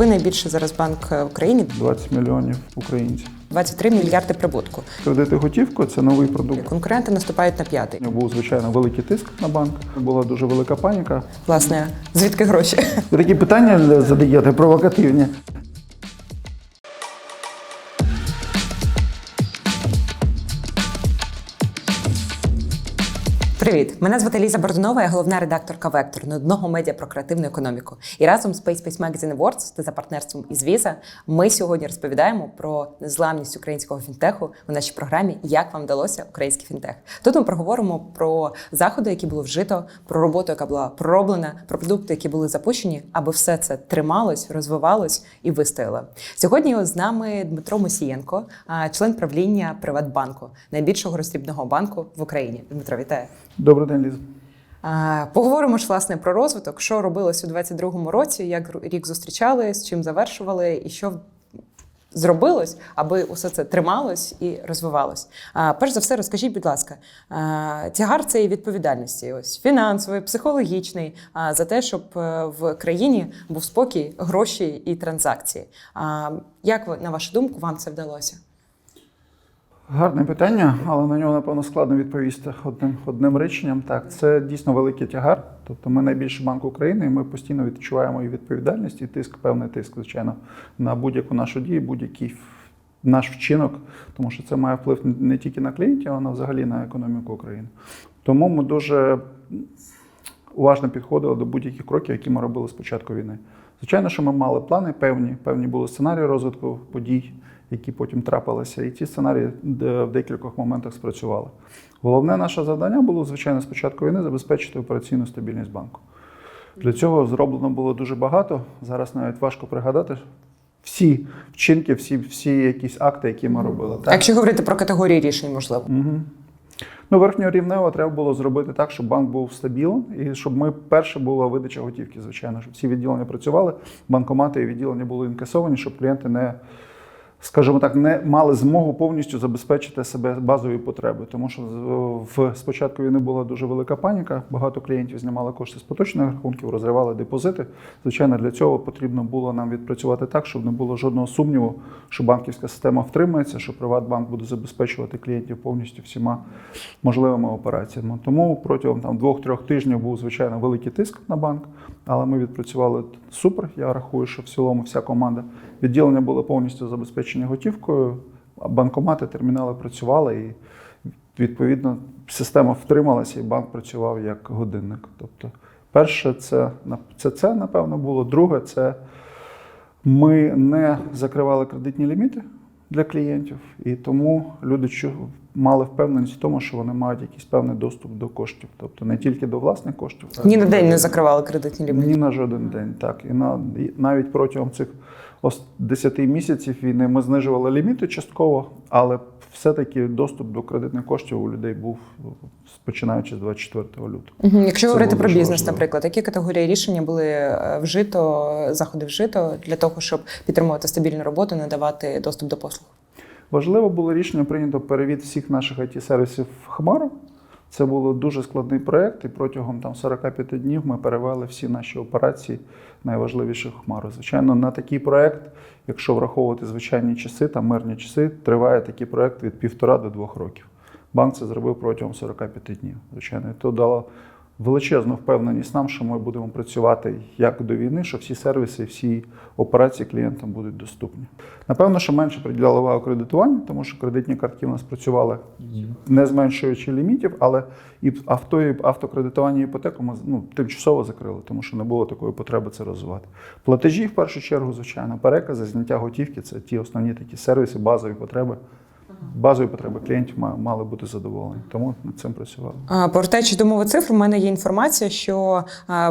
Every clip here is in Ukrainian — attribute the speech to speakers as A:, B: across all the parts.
A: Ви найбільший зараз банк е, в Україні
B: 20 мільйонів українців.
A: 23 мільярди прибутку.
B: Кредити готівку це новий продукт.
A: Конкуренти наступають на п'ятий.
B: Був звичайно великий тиск на банк. Була дуже велика паніка.
A: Власне, звідки гроші?
B: Такі питання задаєте провокативні.
A: Привіт! Мене звати Ліза Бордунова, я головна редакторка Вектор на одного медіа про креативну економіку. І разом з Space Space Magazine Awards та за партнерством із Visa ми сьогодні розповідаємо про незламність українського фінтеху у нашій програмі Як вам вдалося український фінтех. Тут ми проговоримо про заходи, які було вжито, про роботу, яка була пророблена, про продукти, які були запущені, аби все це трималось, розвивалось і вистояло. Сьогодні з нами Дмитро Мосієнко, член правління Приватбанку, найбільшого роздрібного банку в Україні. Дмитро, вітаю.
B: Добрий день, Ліза.
A: Поговоримо ж власне про розвиток, що робилось у 22-му році, як рік зустрічали, з чим завершували, і що зробилось, аби усе це трималось і розвивалось. А, Перш за все, розкажіть, будь ласка, тягар цієї відповідальності, ось фінансовий, психологічний, за те, щоб е, в країні був спокій, гроші і транзакції. А, Як на вашу думку, вам це вдалося?
B: Гарне питання, але на нього, напевно, складно відповісти одним, одним реченням. Так, це дійсно великий тягар. Тобто ми найбільший банк України, і ми постійно відчуваємо і відповідальність, і тиск, певний тиск, звичайно, на будь-яку нашу дію, будь-який наш вчинок, тому що це має вплив не тільки на клієнтів, а взагалі на економіку України. Тому ми дуже уважно підходили до будь-яких кроків, які ми робили з початку війни. Звичайно, що ми мали плани певні, певні були сценарії розвитку подій, які потім трапилися, і ці сценарії в декількох моментах спрацювали. Головне наше завдання було, звичайно, з початку війни забезпечити операційну стабільність банку. Для цього зроблено було дуже багато. Зараз навіть важко пригадати всі вчинки, всі, всі якісь акти, які ми робили.
A: А Якщо говорити про категорії рішень, можливо.
B: Угу. Ну, верхньорівнево треба було зробити так, щоб банк був стабільним і щоб ми перше була видача готівки, звичайно, щоб всі відділення працювали, банкомати і відділення були інкасовані, щоб клієнти не, скажімо так, не мали змогу повністю забезпечити себе базові потреби. Тому що в спочатку війни була дуже велика паніка. Багато клієнтів знімали кошти з поточних рахунків, розривали депозити. Звичайно, для цього потрібно було нам відпрацювати так, щоб не було жодного сумніву, що банківська система втримається, що Приватбанк буде забезпечувати клієнтів повністю всіма можливими операціями. Тому протягом там двох-трьох тижнів був звичайно великий тиск на банк, але ми відпрацювали супер. Я рахую, що в цілому вся команда відділення було повністю забезпечені готівкою. Банкомати, термінали працювали і відповідно система втрималася, і банк працював як годинник. Тобто, перше, це це, це напевно було. Друге, це ми не закривали кредитні ліміти для клієнтів, і тому люди мали впевненість в тому, що вони мають якийсь певний доступ до коштів, тобто не тільки до власних коштів,
A: Ні на день не закривали кредитні ліміти.
B: ні на жоден день. Так і на і навіть протягом цих 10 місяців війни ми знижували ліміти частково, але все-таки доступ до кредитних коштів у людей був починаючи з 24 лютого.
A: Мгм. Якщо
B: Це
A: говорити про бізнес,
B: важливо.
A: наприклад, які категорії рішення були е, вжито, заходи вжито для того, щоб підтримувати стабільну роботу, надавати доступ до послуг?
B: Важливо було рішення прийнято перевід всіх наших IT-сервісів в Хмару. Це був дуже складний проєкт, і протягом там 45 днів ми перевели всі наші операції найважливіші в Хмару. Звичайно, на такий проєкт, якщо враховувати звичайні часи, там мирні часи, триває такий проєкт від півтора до двох років. Банк це зробив протягом 45 днів. Звичайно, і то дало величезну впевненість нам, що ми будемо працювати як до війни, що всі сервіси, всі операції клієнтам будуть доступні. Напевно, що менше приділяли увагу кредитуванню, тому що кредитні картки у нас працювали не зменшуючи лімітів, але і авто, і автокредитування і іпотеку ми ну, тимчасово закрили, тому що не було такої потреби це розвивати. Платежі, в першу чергу, звичайно, перекази, зняття готівки це ті основні такі сервіси, базові потреби. Базові потреби клієнтів ма- мали бути задоволені, тому над цим працювали.
A: А, Повертаючи до мови цифр, у мене є інформація, що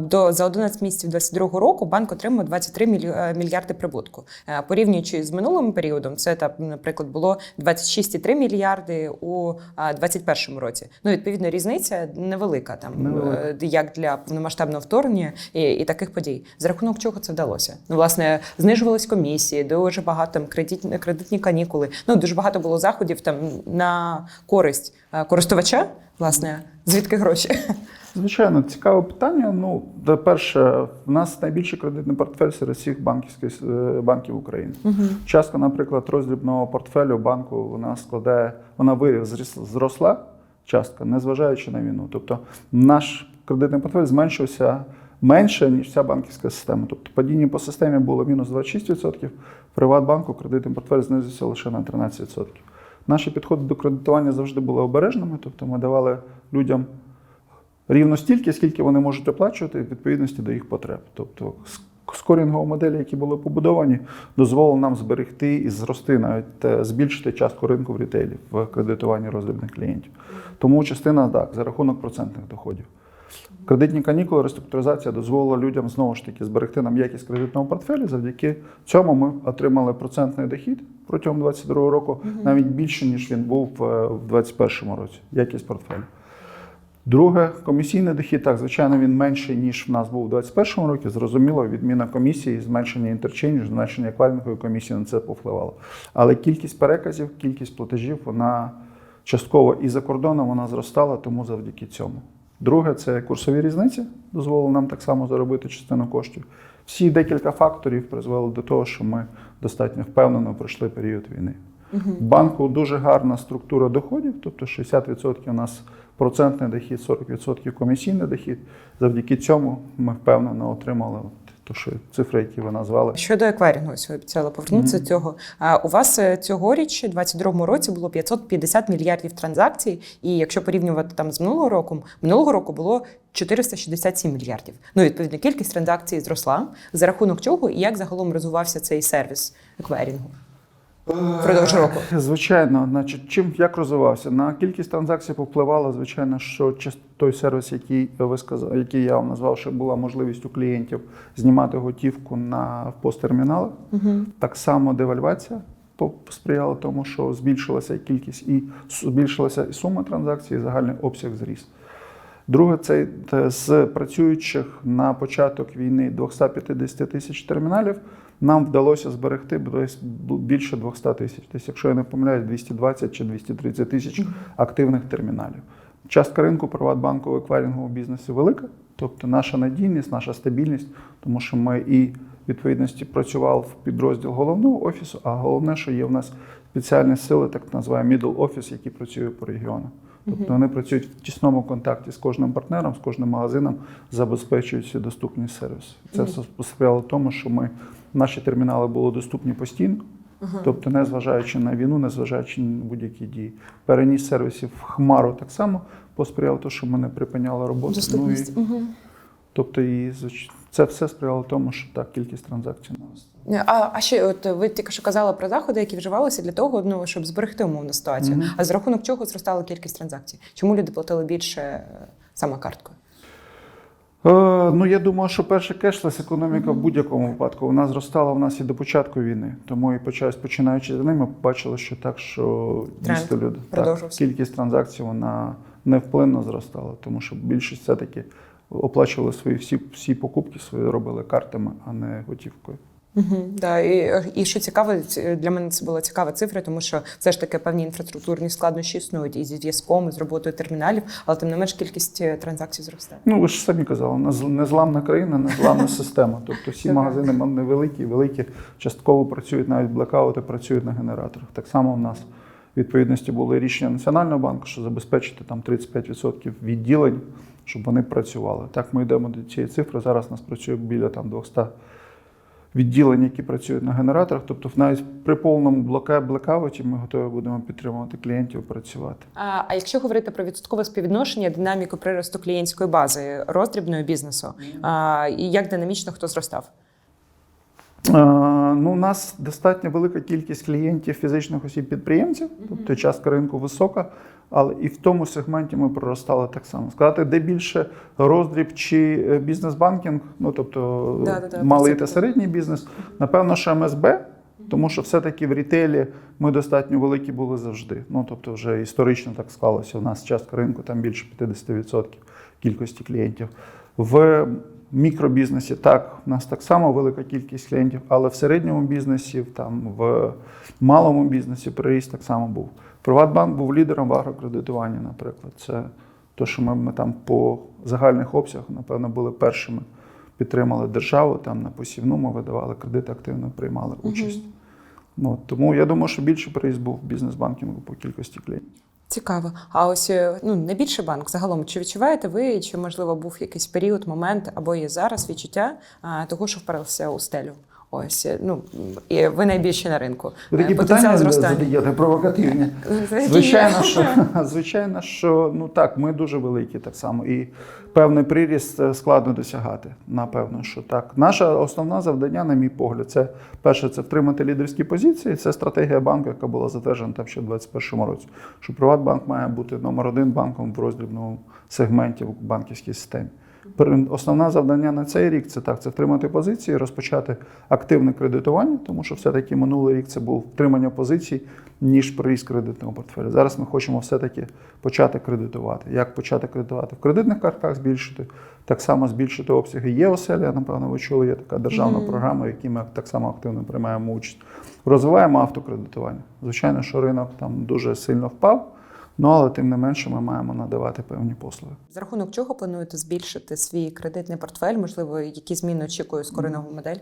A: до за 11 місяців 2022 року банк отримав 23 міль- е, мільярди прибутку. Е, Порівнюючи з минулим періодом, це там, наприклад, було 26,3 мільярди у 2021 році. Ну, відповідно, різниця невелика там,
B: Невелика.
A: е, як для повномасштабного вторгнення і, і таких подій. За рахунок чого це вдалося? Ну, власне, знижувались комісії, дуже багато там кредитні, кредитні канікули. Ну, дуже багато було заходів там на користь е, користувача. Власне, звідки гроші?
B: Звичайно, цікаве питання. Ну, де перше, в нас найбільший кредитний портфель серед всіх банківських е, банків України. Частка, наприклад, роздрібного портфелю банку вона складає, вона виріс, зросла частка, незважаючи на війну. Тобто наш кредитний портфель зменшився менше, ніж вся банківська система. Тобто падіння по системі було мінус 26%, в Приватбанку кредитний портфель знизився лише на 13%. Наші підходи до кредитування завжди були обережними, тобто ми давали людям рівно стільки, скільки вони можуть оплачувати в відповідності до їх потреб. Тобто скорінгові моделі, які були побудовані, дозволили нам зберегти і зрости, навіть е, збільшити частку ринку в рітейлі в кредитуванні роздрібних клієнтів. Тому частина так, за рахунок процентних доходів. Кредитні канікули, реструктуризація дозволила людям знову ж таки зберегти нам якість кредитного портфелю. Завдяки цьому ми отримали процентний дохід протягом 2022 року, навіть більше, ніж він був е, в 2021 році. Якість портфелю. Друге, комісійний дохід, так, звичайно, він менший, ніж в нас був у 2021 році. Зрозуміло, відміна комісії, зменшення інтерчейнджу, зменшення еквайрингової комісії на це повпливало. Але кількість переказів, кількість платежів, вона частково і за кордоном вона зростала, тому завдяки цьому. Друге, це курсові різниці, дозволили нам так само заробити частину коштів. Всі декілька факторів призвели до того, що ми достатньо впевнено пройшли період війни. В банку дуже гарна структура доходів, тобто 60% у нас процентний дохід, 40% комісійний дохід. Завдяки цьому ми впевнено отримали от, то, що цифри, які ви назвали.
A: Щодо еквайрингу, ось ви обіцяли повернутися до цього. А у вас е, цьогоріч, у 2022 році, було 550 мільярдів транзакцій, і якщо порівнювати там з минулого року, минулого року було 467 мільярдів. Ну, відповідно, кількість транзакцій зросла. За рахунок чого і як загалом розвивався цей сервіс еквайрингу впродовж року?
B: Звичайно, значить, чим як розвивався? На кількість транзакцій повпливало, звичайно, що той сервіс, який ви сказали, який я вам назвав, що була можливість у клієнтів знімати готівку на посттерміналах. Так само девальвація сприяла тому, що збільшилася кількість і збільшилася і сума транзакцій, і загальний обсяг зріс. Друге, це з працюючих на початок війни 250 тисяч терміналів. Нам вдалося зберегти більше 200 тисяч. Тобто, якщо я не помиляюсь, 220 чи 230 тисяч активних терміналів. Частка ринку приватбанку в еквайринговому бізнесі велика, тобто наша надійність, наша стабільність, тому що ми і відповідності працював в підрозділ головного офісу, а головне, що є в нас спеціальні сили, так називаємо middle office, які працюють по регіонам. Тобто вони працюють в тісному контакті з кожним партнером, з кожним магазином, забезпечують всі доступні сервіси. Це все сприяло тому, що ми наші термінали були доступні постійно. Тобто, не зважаючи на війну, не зважаючи на будь-які дії. Переніс сервісів в Хмару так само посприяв тому, що ми не припиняли роботу.
A: Доступність.
B: Ну, і, тобто, і це все сприяло тому, що так кількість транзакцій наросла.
A: А, а ще от ви тільки що казали про заходи, які вживалися для того, ну щоб зберегти умовну ситуацію.
B: Мгм.
A: А за рахунок чого зростала кількість транзакцій? Чому люди платили більше е, саме карткою?
B: Е, ну, я думаю, що перше кешлес економіка в будь-якому випадку вона зростала в нас і до початку війни. Тому і починаючи з ними, ми побачили, що так, що дійсно люди так, кількість транзакцій вона невплинно зростала, тому що більшість все-таки оплачували свої всі, всі покупки свої робили картами, а не готівкою.
A: Угу, да, і, і що цікаво, для мене це була цікава цифра, тому що все ж таки певні інфраструктурні складнощі існують і зі зв'язком, і з роботою терміналів, але тим не менш кількість е, транзакцій зростає.
B: Ну, ви ж самі казали, нез- незламна країна, незламна система. Тобто всі магазини невеликі, великі, частково працюють навіть блекаути, працюють на генераторах. Так само в нас в відповідності були рішення Національного банку, що забезпечити там 35% відділень, щоб вони працювали. Так ми йдемо до цієї цифри. Зараз у нас працює біля там 200 відділень, які працюють на генераторах. Тобто, навіть при повному блока ми готові будемо підтримувати клієнтів працювати.
A: А, а якщо говорити про відсоткове співвідношення, динаміку приросту клієнтської бази роздрібної бізнесу, а, і як динамічно хто зростав?
B: Ну, у нас достатньо велика кількість клієнтів фізичних осіб-підприємців, тобто частка ринку висока, але і в тому сегменті ми проростали так само. Сказати, де більше роздріб чи е, бізнес-банкінг, ну тобто е,
A: Да-да-да,
B: малий та середній бізнес, напевно, що МСБ. Тому що все-таки в рітейлі ми достатньо великі були завжди. Ну тобто, вже історично так склалося. У нас частка ринку там більше 50% кількості клієнтів. В мікробізнесі так, у нас так само велика кількість клієнтів, але в середньому бізнесі, там в малому бізнесі приріст так само був. Приватбанк був лідером в агрокредитуванні, наприклад. Це То, що ми, ми там по загальних обсягах, напевно, були першими, підтримали державу, там на посівну ми видавали кредити, активно приймали участь. Ну, тому я думаю, що більше приїзд був в бізнес-банкінгу по кількості клієнтів.
A: Цікаво. А ось е, ну найбільший банк загалом, чи відчуваєте ви, чи можливо був якийсь період, момент або є зараз відчуття того, що вперлися у стелю? Ось е, ну і ви найбільші на ринку.
B: Ви такі
A: Е, потенціал
B: питання
A: зростання.
B: задаєте провокативні. Звичайно, що звичайно, що ну так, ми дуже великі так само, і певний приріст е, складно досягати. Напевно, що так. Наше основне завдання, на мій погляд, це перше, це втримати лідерські позиції. Це стратегія банку, яка була затверджена там ще в 2021 році. Що Приватбанк має бути номер один банком в роздрібному сегменті в банківській системі. Основне завдання на цей рік це так: це втримати позиції, розпочати активне кредитування, тому що все-таки минулий рік це був втримання позицій, ніж приріст кредитного портфеля. Зараз ми хочемо все-таки почати кредитувати. Як почати кредитувати? В кредитних картках збільшити, так само збільшити обсяги ЄОСЕЛі, напевно, ви чули, є така державна
A: Мгм.
B: програма, в якій ми так само активно приймаємо участь. Розвиваємо автокредитування. Звичайно, що ринок там дуже сильно впав. Ну, але тим не менше ми маємо надавати певні послуги.
A: За рахунок чого плануєте збільшити свій кредитний портфель? Можливо, які зміни очікує скоро нову модель?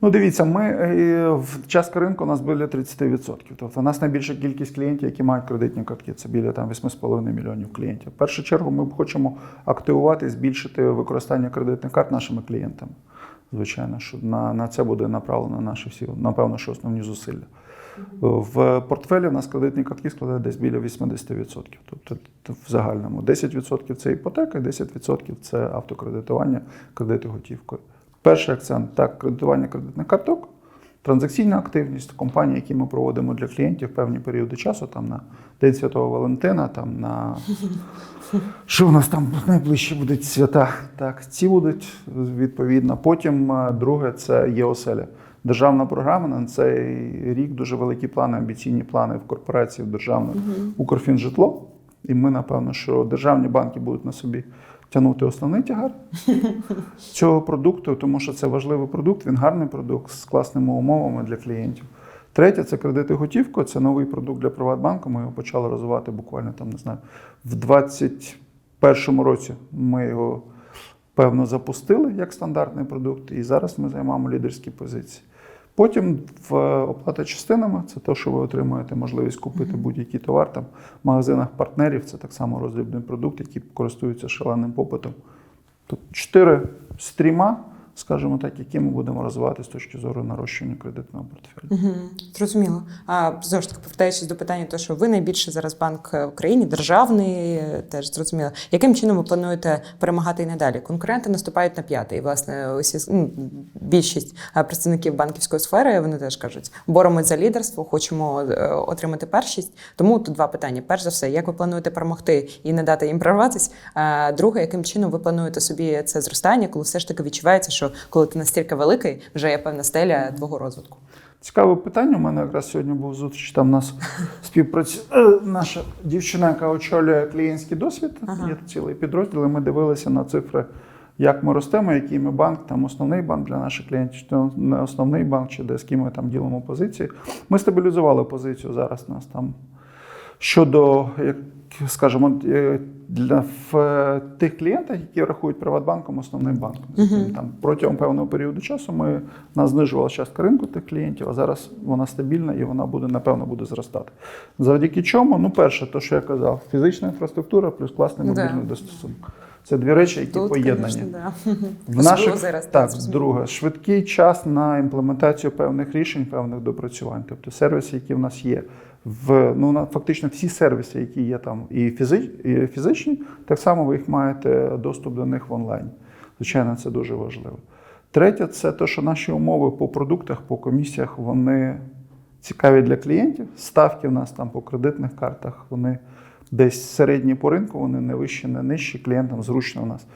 B: Ну, дивіться, ми е, в частка ринку у нас біля 30%. Тобто у нас найбільша кількість клієнтів, які мають кредитні картки. Це біля там 8,5 мільйонів клієнтів. В першу чергу ми хочемо активувати збільшити використання кредитних карт нашими клієнтами. Звичайно, що на, на це буде направлено наші всі, напевно, що основні зусилля. В портфелі у нас кредитні картки складають десь біля 80%. Тобто в загальному 10% це іпотека, 10% це автокредитування, кредити готівкою. Перший акцент так, кредитування кредитних карток, транзакційна активність компанії, які ми проводимо для клієнтів певні періоди часу, там на День Святого Валентина, там на що у нас там найближче будуть свята. Так, ці будуть відповідно. Потім е, друге це ЄОСЕЛЯ. Державна програма на цей рік дуже великі плани, амбіційні плани в корпорації в державних Укрфінжитло. І ми, напевно, що державні банки будуть на собі тягнути основний тягар цього продукту, тому що це важливий продукт, він гарний продукт з класними умовами для клієнтів. Третє це кредити готівкою. Це новий продукт для Приватбанку. Ми його почали розвивати буквально там, не знаю, в 2021 році. Ми його певно запустили як стандартний продукт, і зараз ми займаємо лідерські позиції. Потім в оплата частинами це те, що ви отримуєте можливість купити будь-який товар там в магазинах партнерів. Це так само роздрібний продукт, який користується шаленим попитом. Тобто чотири стріма, скажімо так, які ми будемо розвивати з точки зору нарощування кредитного портфелю.
A: Угу, зрозуміло. А знову ж таки, повертаючись до питання, то що ви найбільший зараз банк в Україні, державний, теж зрозуміло. Яким чином ви плануєте перемагати і надалі? Конкуренти наступають на п'ятий. Власне, усі ну, більшість представників банківської сфери вони теж кажуть, боремось за лідерство, хочемо е, отримати першість. Тому тут два питання: перш за все, як ви плануєте перемогти і не дати їм прорватися? А друге, яким чином ви плануєте собі це зростання, коли все ж таки відчувається, що коли ти настільки великий, вже є певна стеля твого розвитку.
B: Цікаве питання. У мене якраз сьогодні був зустріч. Там нас співпрацює е, наша дівчина, яка очолює клієнтський досвід.
A: Ага.
B: Є цілий підрозділ. і Ми дивилися на цифри, як ми ростемо, який ми банк, там основний банк для наших клієнтів, чи не основний банк, чи де з ким ми там ділимо позиції. Ми стабілізували позицію зараз. Нас там щодо, як скажімо, е, для в е, тих клієнтах, які рахують Приватбанком основним банком.
A: Мгм.
B: Там протягом певного періоду часу ми нас знижувала частка ринку тих клієнтів, а зараз вона стабільна і вона буде, напевно, буде зростати. Завдяки чому? Ну, перше, то, що я казав, фізична інфраструктура плюс класний
A: Да.
B: мобільний застосунок. Це дві речі, які
A: Тут,
B: поєднані.
A: звісно, да.
B: В наших,
A: зараз,
B: так, друге, швидкий час на імплементацію певних рішень, певних допрацювань. Тобто сервіси, які в нас є, в ну на фактично всі сервіси, які є там, і, фізи, і фізичні, так само ви їх маєте доступ до них в онлайні. Звичайно, це дуже важливо. Третє, це те, що наші умови по продуктах, по комісіях, вони цікаві для клієнтів. Ставки в нас там по кредитних картах, вони десь середні по ринку, вони не вищі, не нижчі. Клієнтам зручно у нас.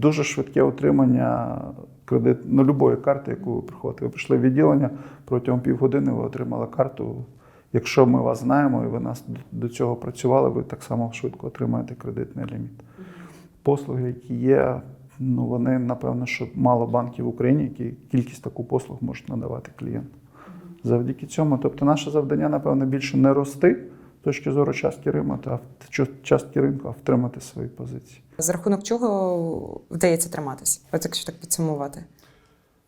B: Дуже швидке отримання кредит, ну, любої карти, яку ви приходите. Ви прийшли в відділення протягом півгодини, ви отримали карту. Якщо ми вас знаємо і ви нас до- цього працювали, ви так само швидко отримаєте кредитний ліміт. Послуги, які є, ну вони напевно, що мало банків в Україні, які кількість таку послуг можуть надавати клієнту. Завдяки цьому, тобто, наше завдання, напевно, більше не рости, з точки зору частки ринку в- частки ринку, а втримати свої позиції.
A: За рахунок чого вдається триматися? От якщо так підсумувати.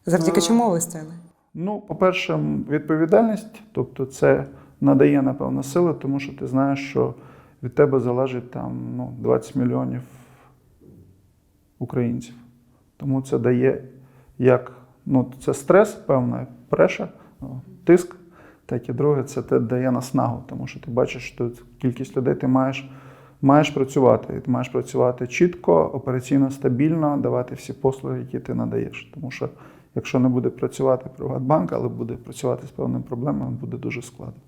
A: Завдяки
B: А.
A: чому ви стояли?
B: Ну, по-перше, відповідальність, тобто це надає, напевно, сили, тому що ти знаєш, що від тебе залежить там ну, 20 мільйонів українців. Тому це дає як ну, це стрес, певна преша, ну, тиск. Так і друге, це те дає наснагу, тому що ти бачиш, що кількість людей ти маєш, маєш працювати. Ти маєш працювати чітко, операційно стабільно, давати всі послуги, які ти надаєш. Тому що якщо не буде працювати Приватбанк, але буде працювати з певними проблемами, буде дуже складно.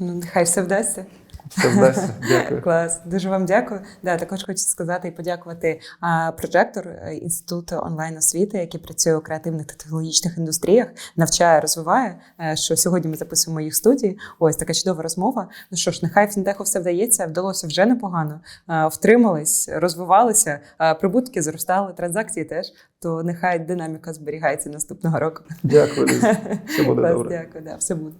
A: Ну, нехай все вдасться.
B: Це вдасться. Дякую.
A: Клас, дуже вам дякую. Да, також хочу сказати і подякувати а, прожектор е, інституту онлайн освіти, який працює у креативних та технологічних індустріях, навчає, розвиває. е, Що сьогодні ми записуємо їх в студії. Ось така чудова розмова. Ну що ж, нехай фінтеху все вдається, вдалося вже непогано. е, Втримались, розвивалися, е, прибутки зростали, транзакції теж. То нехай динаміка зберігається наступного року.
B: Дякую. Все буде
A: Клас,
B: добре.
A: Дякую, да, все буде.